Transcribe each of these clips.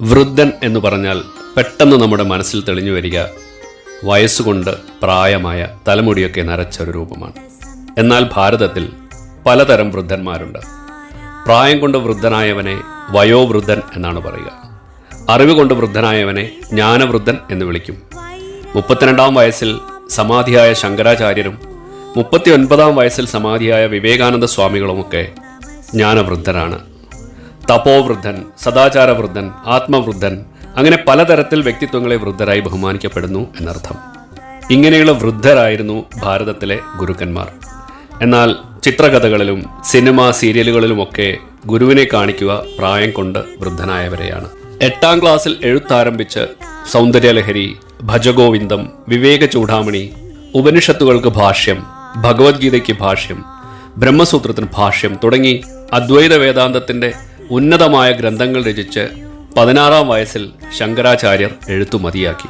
വൃദ്ധൻ എന്ന് പറഞ്ഞാൽ പെട്ടെന്ന് നമ്മുടെ മനസ്സിൽ തെളിഞ്ഞു വരിക വയസ്സുകൊണ്ട് പ്രായമായ തലമുടിയൊക്കെ നരച്ച ഒരു രൂപമാണ്. എന്നാൽ ഭാരതത്തിൽ പലതരം വൃദ്ധന്മാരുണ്ട്. പ്രായം കൊണ്ട് വൃദ്ധനായവനെ വയോവൃദ്ധൻ എന്നാണ് പറയുക. അറിവ് കൊണ്ട് വൃദ്ധനായവനെ ജ്ഞാനവൃദ്ധൻ എന്ന് വിളിക്കും. മുപ്പത്തിരണ്ടാം വയസ്സിൽ സമാധിയായ ശങ്കരാചാര്യരും മുപ്പത്തി ഒൻപതാം വയസ്സിൽ സമാധിയായ വിവേകാനന്ദ സ്വാമികളുമൊക്കെ ജ്ഞാനവൃദ്ധരാണ്. തപോവൃദ്ധൻ സദാചാരവൃദ്ധൻ ആത്മവൃദ്ധൻ അങ്ങനെ പലതരത്തിൽ വ്യക്തിത്വങ്ങളെ വൃദ്ധരായി ബഹുമാനിക്കപ്പെടുന്നു എന്നർത്ഥം. ഇങ്ങനെയുള്ള വൃദ്ധരായിരുന്നു ഭാരതത്തിലെ ഗുരുക്കന്മാർ. എന്നാൽ ചിത്രകഥകളിലും സിനിമ സീരിയലുകളിലുമൊക്കെ ഗുരുവിനെ കാണിക്കുക പ്രായം കൊണ്ട് വൃദ്ധനായവരെയാണ്. എട്ടാം ക്ലാസ്സിൽ എഴുത്താരംഭിച്ച് സൗന്ദര്യലഹരി ഭജഗോവിന്ദം വിവേക ചൂടാമണി ഉപനിഷത്തുകൾക്ക് ഭാഷ്യം ഭഗവത്ഗീതയ്ക്ക് ഭാഷ്യം ബ്രഹ്മസൂത്രത്തിന് ഭാഷ്യം തുടങ്ങി അദ്വൈത വേദാന്തത്തിന്റെ ഉന്നതമായ ഗ്രന്ഥങ്ങൾ രചിച്ച് പതിനാറാം വയസ്സിൽ ശങ്കരാചാര്യർ എഴുത്തു മതിയാക്കി.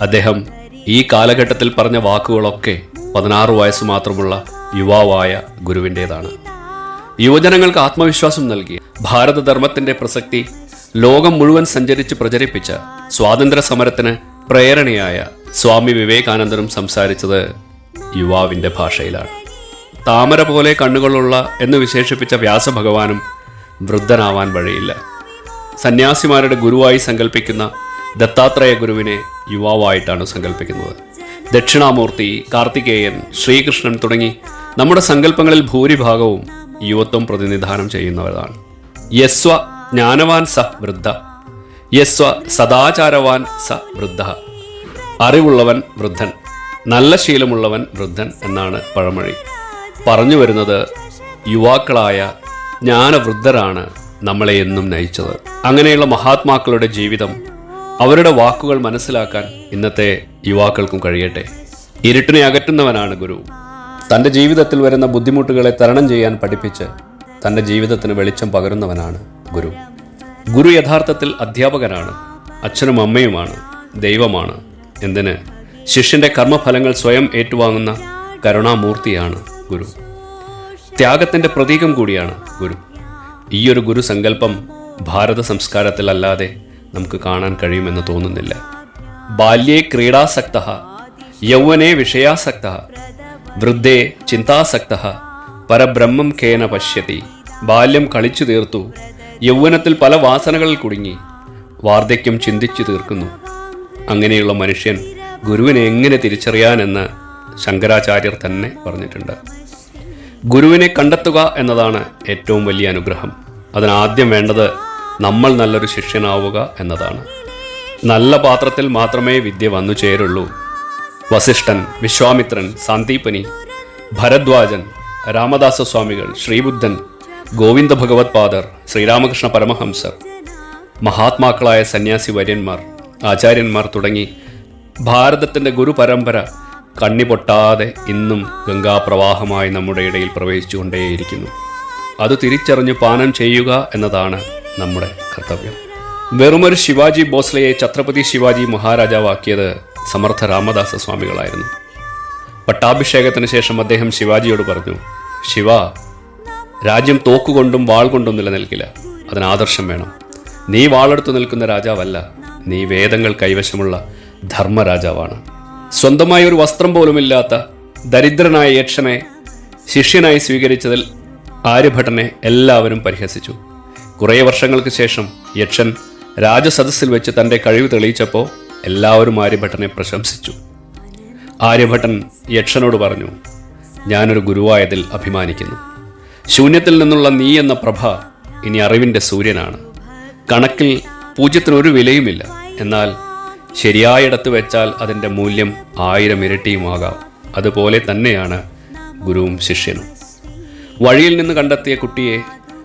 അദ്ദേഹം ഈ കാലഘട്ടത്തിൽ പറഞ്ഞ വാക്കുകളൊക്കെ പതിനാറ് വയസ്സ് മാത്രമുള്ള യുവാവായ ഗുരുവിന്റെതാണ്. യുവജനങ്ങൾക്ക് ആത്മവിശ്വാസം നൽകി. ഭാരതധർമ്മത്തിന്റെ പ്രസക്തി ലോകം മുഴുവൻ സഞ്ചരിച്ച് പ്രചരിപ്പിച്ച സ്വാതന്ത്ര്യ സമരത്തിന് പ്രേരണയായ സ്വാമി വിവേകാനന്ദനും സംസാരിച്ചത് യുവാവിന്റെ ഭാഷയിലാണ്. താമര പോലെ കണ്ണുകളുള്ള എന്ന് വിശേഷിപ്പിച്ച വ്യാസഭഗവാനും വൃദ്ധനാവാൻ വഴിയില്ല. സന്യാസിമാരുടെ ഗുരുവായി സങ്കല്പിക്കുന്ന ദത്താത്രേയ ഗുരുവിനെ യുവാവായിട്ടാണ് സങ്കല്പിക്കുന്നത് ദക്ഷിണാമൂർത്തി കാർത്തികേയൻ ശ്രീകൃഷ്ണൻ തുടങ്ങി നമ്മുടെ സങ്കല്പങ്ങളിൽ ഭൂരിഭാഗവും യുവത്വം പ്രതിനിധാനം ചെയ്യുന്നവരാണ്. യസ്വ ജ്ഞാനവാൻ സ വൃദ്ധ. യസ്വ സദാചാരവാൻ സ വൃദ്ധ. അറിവുള്ളവൻ വൃദ്ധൻ. നല്ല ശീലമുള്ളവൻ വൃദ്ധൻ എന്നാണ് പഴമൊഴി. പറഞ്ഞു വരുന്നത് യുവാക്കളായ ജ്ഞാനവൃദ്ധരാണ് നമ്മളെ എന്നും നയിച്ചത്. അങ്ങനെയുള്ള മഹാത്മാക്കളുടെ ജീവിതം അവരുടെ വാക്കുകൾ മനസ്സിലാക്കാൻ ഇന്നത്തെ യുവാക്കൾക്കും കഴിയട്ടെ. ഇരുട്ടിനെ അകറ്റുന്നവനാണ് ഗുരു. തന്റെ ജീവിതത്തിൽ വരുന്ന ബുദ്ധിമുട്ടുകളെ തരണം ചെയ്യാൻ പഠിപ്പിച്ച് തന്റെ ജീവിതത്തിന് വെളിച്ചം പകരുന്നവനാണ് ഗുരു. ഗുരു യഥാർത്ഥത്തിൽ അധ്യാപകനാണ് അച്ഛനും അമ്മയുമാണ് ദൈവമാണ്. എന്തിന്? ശിഷ്യന്റെ കർമ്മഫലങ്ങൾ സ്വയം ഏറ്റുവാങ്ങുന്ന കരുണാമൂർത്തിയാണ് ഗുരു. ത്യാഗത്തിന്റെ പ്രതീകം കൂടിയാണ് ഗുരു. ഈയൊരു ഗുരു സങ്കല്പം ഭാരത സംസ്കാരത്തിലല്ലാതെ നമുക്ക് കാണാൻ കഴിയുമെന്ന് തോന്നുന്നില്ല. ബാല്യേ ക്രീഡാസക്ത യൗവനേ വിഷയാസക്ത വൃദ്ധേ ചിന്താസക്ത പരബ്രഹ്മം കേന പശ്യതി ബാല്യം കളിച്ചു തീർത്തു യൗവനത്തിൽ പല വാസനകളിൽ കുടുങ്ങി വാർദ്ധക്യം ചിന്തിച്ചു തീർക്കുന്നു. അങ്ങനെയുള്ള മനുഷ്യൻ ഗുരുവിനെ എങ്ങനെ തിരിച്ചറിയാനെന്ന് ശങ്കരാചാര്യർ തന്നെ പറഞ്ഞിട്ടുണ്ട്. ഗുരുവിനെ കണ്ടെത്തുക എന്നതാണ് ഏറ്റവും വലിയ അനുഗ്രഹം. അതിനാദ്യം വേണ്ടത് നമ്മൾ നല്ലൊരു ശിഷ്യനാവുക എന്നതാണ്. നല്ല പാത്രത്തിൽ മാത്രമേ വിദ്യ വന്നു ചേരുള്ളൂ. വസിഷ്ഠൻ വിശ്വാമിത്രൻ സാന്ദീപനി ഭരദ്വാജൻ രാമദാസ സ്വാമികൾ ശ്രീബുദ്ധൻ ഗോവിന്ദ ഭഗവത് പാദർ ശ്രീരാമകൃഷ്ണ പരമഹംസർ മഹാത്മാക്കളായ സന്യാസി വര്യന്മാർ ആചാര്യന്മാർ തുടങ്ങി ഭാരതത്തിന്റെ ഗുരുപരമ്പര കണ്ണി പൊട്ടാതെ ഇന്നും ഗംഗാപ്രവാഹമായി നമ്മുടെ ഇടയിൽ പ്രവേശിച്ചുകൊണ്ടേയിരിക്കുന്നു. അത് തിരിച്ചറിഞ്ഞ് പാനം ചെയ്യുക എന്നതാണ് നമ്മുടെ കർത്തവ്യം. വെറുമൊരു ശിവാജി ബോസ്ലയെ ഛത്രപതി ശിവാജി മഹാരാജാവാക്കിയത് സമർത്ഥ രാമദാസ സ്വാമികളായിരുന്നു പട്ടാഭിഷേകത്തിന് ശേഷം അദ്ദേഹം ശിവാജിയോട് പറഞ്ഞു ശിവ രാജ്യം തോക്കുകൊണ്ടും വാൾ കൊണ്ടും നിലനിൽക്കില്ല. അതിന് ആദർശം വേണം. നീ വാളെടുത്തു നിൽക്കുന്ന രാജാവല്ല. നീ വേദങ്ങൾ കൈവശമുള്ള ധർമ്മരാജാവാണ്. സ്വന്തമായി ഒരു വസ്ത്രം പോലുമില്ലാത്ത ദരിദ്രനായ യക്ഷനെ ശിഷ്യനായി സ്വീകരിച്ചതിൽ ആര്യഭട്ടനെ എല്ലാവരും പരിഹസിച്ചു. കുറേ വർഷങ്ങൾക്ക് ശേഷം യക്ഷൻ രാജസദസ്സിൽ വെച്ച് തന്റെ കഴിവ് തെളിയിച്ചപ്പോൾ എല്ലാവരും ആര്യഭട്ടനെ പ്രശംസിച്ചു. ആര്യഭട്ടൻ യക്ഷനോട് പറഞ്ഞു ഞാനൊരു ഗുരുവായതിൽ അഭിമാനിക്കുന്നു. ശൂന്യത്തിൽ നിന്നുള്ള നീ എന്ന പ്രഭ ഇനി അറിവിന്റെ സൂര്യനാണ്. കണക്കിൽ പൂജ്യത്തിനൊരു വിലയുമില്ല. എന്നാൽ ശരിയായിടത്ത് വെച്ചാൽ അതിന്റെ മൂല്യം ആയിരം ഇരട്ടിയുമാകാം. അതുപോലെ തന്നെയാണ് ഗുരുവും ശിഷ്യനും. വഴിയിൽ നിന്ന് കണ്ടെത്തിയ കുട്ടിയെ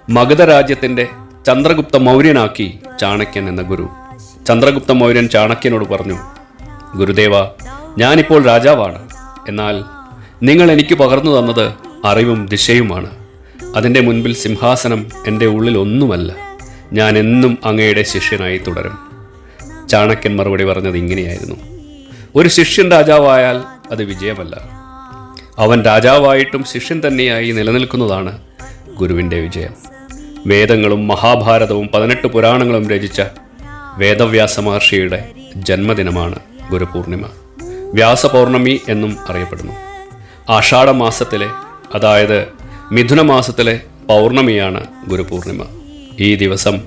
മഗധ രാജ്യത്തിന്റെ ചന്ദ്രഗുപ്ത മൗര്യനാക്കി ചാണക്യൻ എന്ന ഗുരു. ചന്ദ്രഗുപ്ത മൗര്യൻ ചാണക്യനോട് പറഞ്ഞു ഗുരുദേവ ഞാനിപ്പോൾ രാജാവാണ്. എന്നാൽ നിങ്ങൾ എനിക്ക് പകർന്നു തന്നത് അറിവും ദിശയുമാണ്. അതിന്റെ മുൻപിൽ സിംഹാസനം എന്റെ ഉള്ളിൽ ഒന്നുമല്ല. ഞാൻ എന്നും അങ്ങയുടെ ശിഷ്യനായി തുടരും. ചാണക്യൻ മറുപടി പറഞ്ഞത് ഇങ്ങനെയായിരുന്നു. ഒരു ശിഷ്യൻ രാജാവായാൽ അത് വിജയമല്ല. അവൻ രാജാവായിട്ടും ശിഷ്യൻ തന്നെയായി നിലനിൽക്കുന്നതാണ് ഗുരുവിന്റെ വിജയം. വേദങ്ങളും മഹാഭാരതവും പതിനെട്ട് പുരാണങ്ങളും രചിച്ച വേദവ്യാസ മഹർഷിയുടെ ജന്മദിനമാണ് ഗുരുപൂർണിമ. വ്യാസപൗർണമി എന്നും അറിയപ്പെടുന്നു. ആഷാഢമാസത്തിലെ അതായത് മിഥുന മാസത്തിലെ പൗർണമിയാണ് ഗുരുപൂർണിമ. ഈ ദിവസം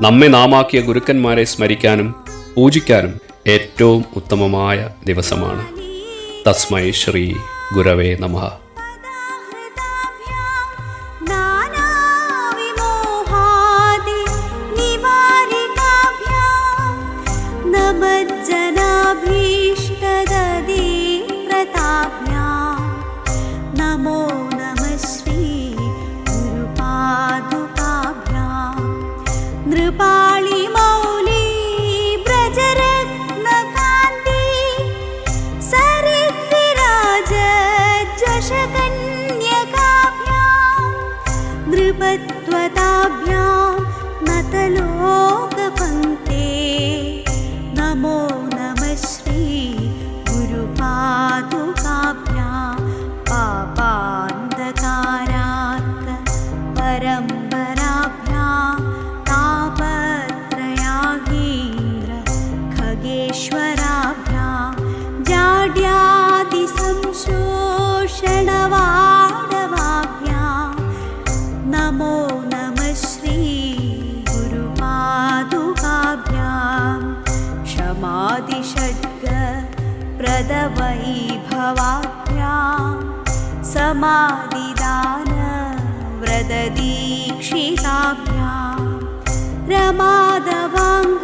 നമ്മെ നാമാക്കിയ ഗുരുക്കന്മാരെ സ്മരിക്കാനും പൂജിക്കാനും ഏറ്റവും ഉത്തമമായ ദിവസമാണ് തസ്മൈ ശ്രീ ഗുരവേ നമഃ नानाविमोहादि खगेश्वराभ्यां जाड्यादिसंशोषणवाडवाभ्यां नमो नमः श्री गुरुपादुकाभ्यां क्षमादिषड्ग प्रदवैभवाभ्यां समाधिदान व्रतदीक्षिताभ्यां रमादवाङ्